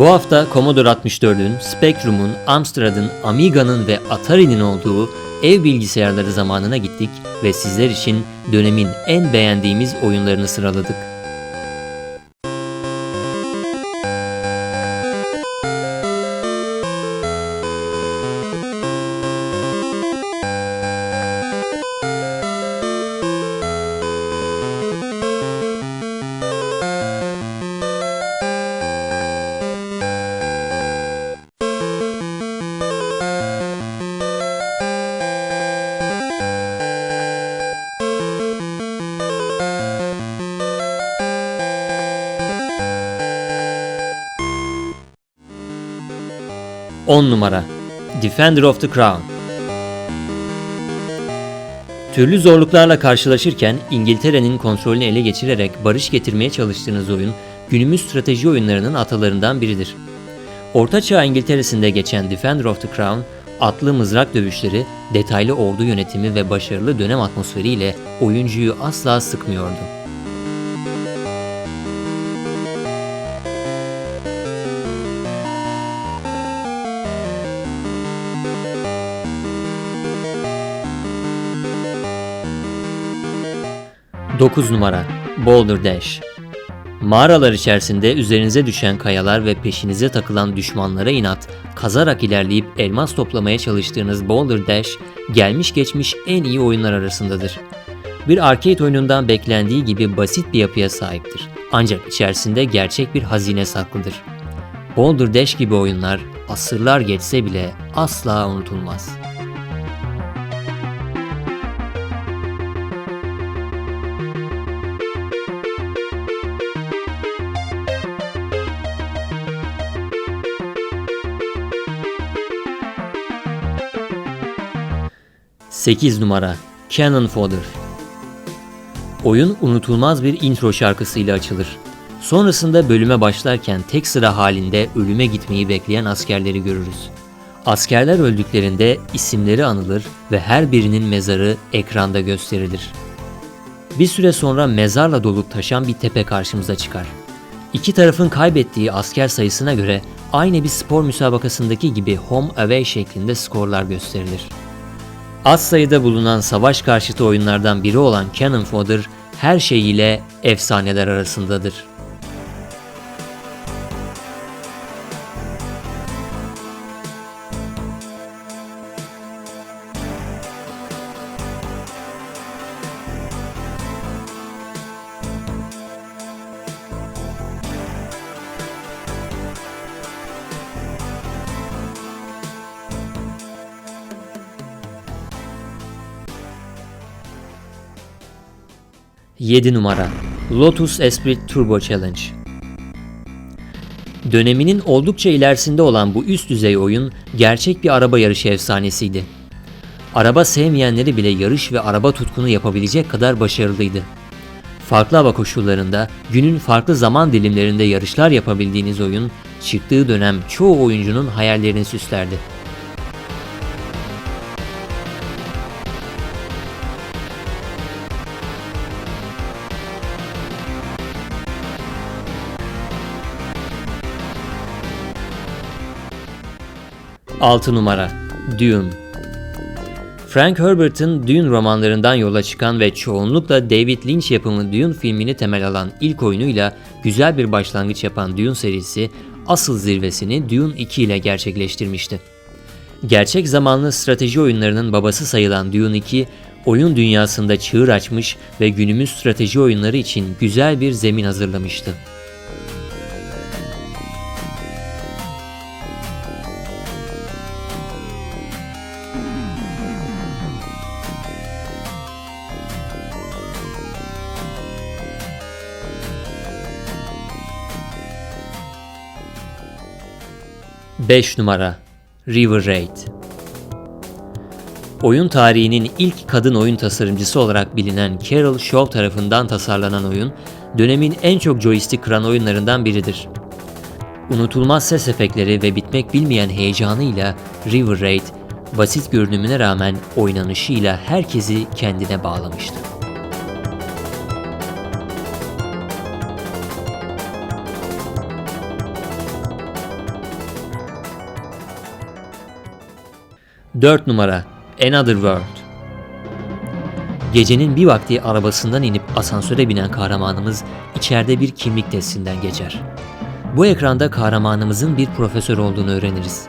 Bu hafta Commodore 64'ün, Spectrum'un, Amstrad'ın, Amiga'nın ve Atari'nin olduğu ev bilgisayarları zamanına gittik ve sizler için dönemin en beğendiğimiz oyunlarını sıraladık. On numara Defender of the Crown Türlü zorluklarla karşılaşırken İngiltere'nin kontrolünü ele geçirerek barış getirmeye çalıştığınız oyun günümüz strateji oyunlarının atalarından biridir. Ortaçağ İngiltere'sinde geçen Defender of the Crown, atlı mızrak dövüşleri, detaylı ordu yönetimi ve başarılı dönem atmosferiyle oyuncuyu asla sıkmıyordu. Dokuz numara Boulder Dash Mağaralar içerisinde üzerinize düşen kayalar ve peşinize takılan düşmanlara inat, kazarak ilerleyip elmas toplamaya çalıştığınız Boulder Dash, gelmiş geçmiş en iyi oyunlar arasındadır. Bir arcade oyunundan beklendiği gibi basit bir yapıya sahiptir. Ancak içerisinde gerçek bir hazine saklıdır. Boulder Dash gibi oyunlar asırlar geçse bile asla unutulmaz. Sekiz numara Cannon Fodder Oyun unutulmaz bir intro şarkısıyla açılır. Sonrasında bölüme başlarken tek sıra halinde ölüme gitmeyi bekleyen askerleri görürüz. Askerler öldüklerinde isimleri anılır ve her birinin mezarı ekranda gösterilir. Bir süre sonra mezarla dolup taşan bir tepe karşımıza çıkar. İki tarafın kaybettiği asker sayısına göre aynı bir spor müsabakasındaki gibi home away şeklinde skorlar gösterilir. Az sayıda bulunan savaş karşıtı oyunlardan biri olan Cannon Fodder her şeyiyle efsaneler arasındadır. Yedi numara Lotus Esprit Turbo Challenge Döneminin oldukça ilerisinde olan bu üst düzey oyun gerçek bir araba yarışı efsanesiydi. Araba sevmeyenleri bile yarış ve araba tutkunu yapabilecek kadar başarılıydı. Farklı hava koşullarında, günün farklı zaman dilimlerinde yarışlar yapabildiğiniz oyun, çıktığı dönem çoğu oyuncunun hayallerini süslerdi. Altı numara Dune Frank Herbert'ın Dune romanlarından yola çıkan ve çoğunlukla David Lynch yapımı Dune filmini temel alan ilk oyunuyla güzel bir başlangıç yapan Dune serisi asıl zirvesini Dune 2 ile gerçekleştirmişti. Gerçek zamanlı strateji oyunlarının babası sayılan Dune 2, oyun dünyasında çığır açmış ve günümüz strateji oyunları için güzel bir zemin hazırlamıştı. Beş numara River Raid Oyun tarihinin ilk kadın oyun tasarımcısı olarak bilinen Carol Shaw tarafından tasarlanan oyun, dönemin en çok joystick kıran oyunlarından biridir. Unutulmaz ses efektleri ve bitmek bilmeyen heyecanıyla River Raid, basit görünümüne rağmen oynanışıyla herkesi kendine bağlamıştı. 4 numara Another World Gecenin bir vakti arabasından inip asansöre binen kahramanımız içeride bir kimlik testinden geçer. Bu ekranda kahramanımızın bir profesör olduğunu öğreniriz.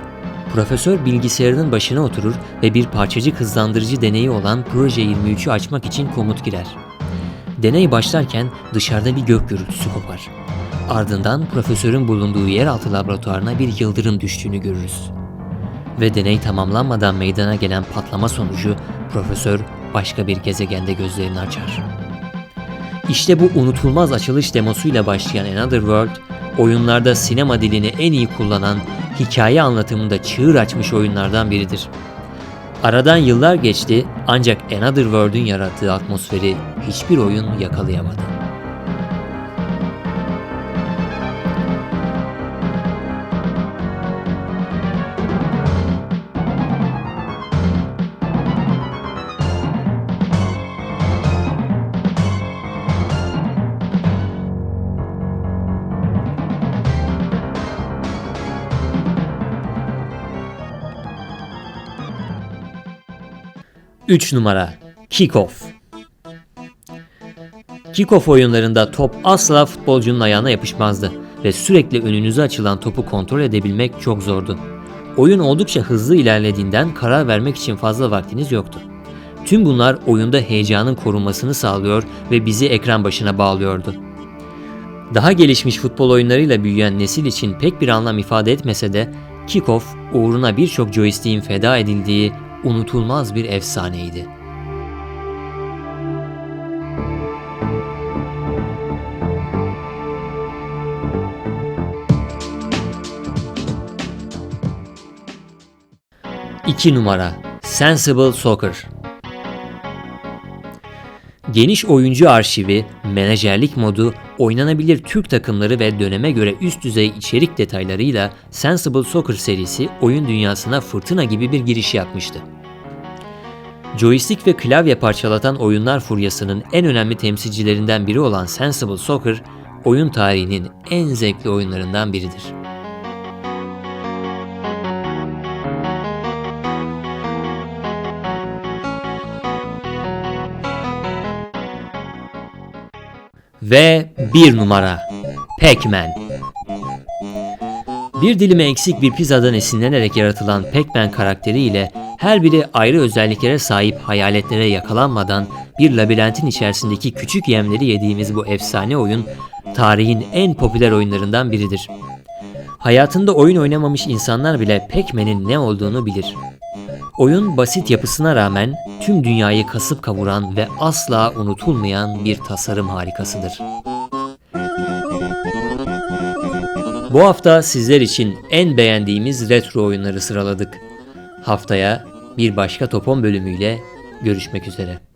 Profesör bilgisayarının başına oturur ve bir parçacık hızlandırıcı deneyi olan Proje 23'ü açmak için komut girer. Deney başlarken dışarıda bir gök gürültüsü kopar. Ardından profesörün bulunduğu yeraltı laboratuvarına bir yıldırım düştüğünü görürüz. Ve deney tamamlanmadan meydana gelen patlama sonucu profesör başka bir gezegende gözlerini açar. İşte bu unutulmaz açılış demosuyla başlayan Another World, oyunlarda sinema dilini en iyi kullanan, hikaye anlatımında çığır açmış oyunlardan biridir. Aradan yıllar geçti ancak Another World'ün yarattığı atmosferi hiçbir oyun yakalayamadı. Üç numara Kickoff Kickoff oyunlarında top asla futbolcunun ayağına yapışmazdı ve sürekli önünüze açılan topu kontrol edebilmek çok zordu. Oyun oldukça hızlı ilerlediğinden karar vermek için fazla vaktiniz yoktu. Tüm bunlar oyunda heyecanın korunmasını sağlıyor ve bizi ekran başına bağlıyordu. Daha gelişmiş futbol oyunlarıyla büyüyen nesil için pek bir anlam ifade etmese de Kickoff uğruna birçok joystick'in feda edildiği unutulmaz bir efsaneydi. İki numara Sensible Soccer Geniş oyuncu arşivi, menajerlik modu, oynanabilir Türk takımları ve döneme göre üst düzey içerik detaylarıyla Sensible Soccer serisi oyun dünyasına fırtına gibi bir giriş yapmıştı. Joystick ve klavye parçalatan oyunlar furyasının en önemli temsilcilerinden biri olan Sensible Soccer, oyun tarihinin en zevkli oyunlarından biridir. Ve bir numara Pac-Man Bir dilime eksik bir pizzadan esinlenerek yaratılan Pac-Man karakteriyle her biri ayrı özelliklere sahip hayaletlere yakalanmadan bir labirentin içerisindeki küçük yemleri yediğimiz bu efsane oyun tarihin en popüler oyunlarından biridir. Hayatında oyun oynamamış insanlar bile Pac-Man'in ne olduğunu bilir. Oyun basit yapısına rağmen tüm dünyayı kasıp kavuran ve asla unutulmayan bir tasarım harikasıdır. Bu hafta sizler için en beğendiğimiz retro oyunları sıraladık. Haftaya bir başka Topon bölümüyle görüşmek üzere.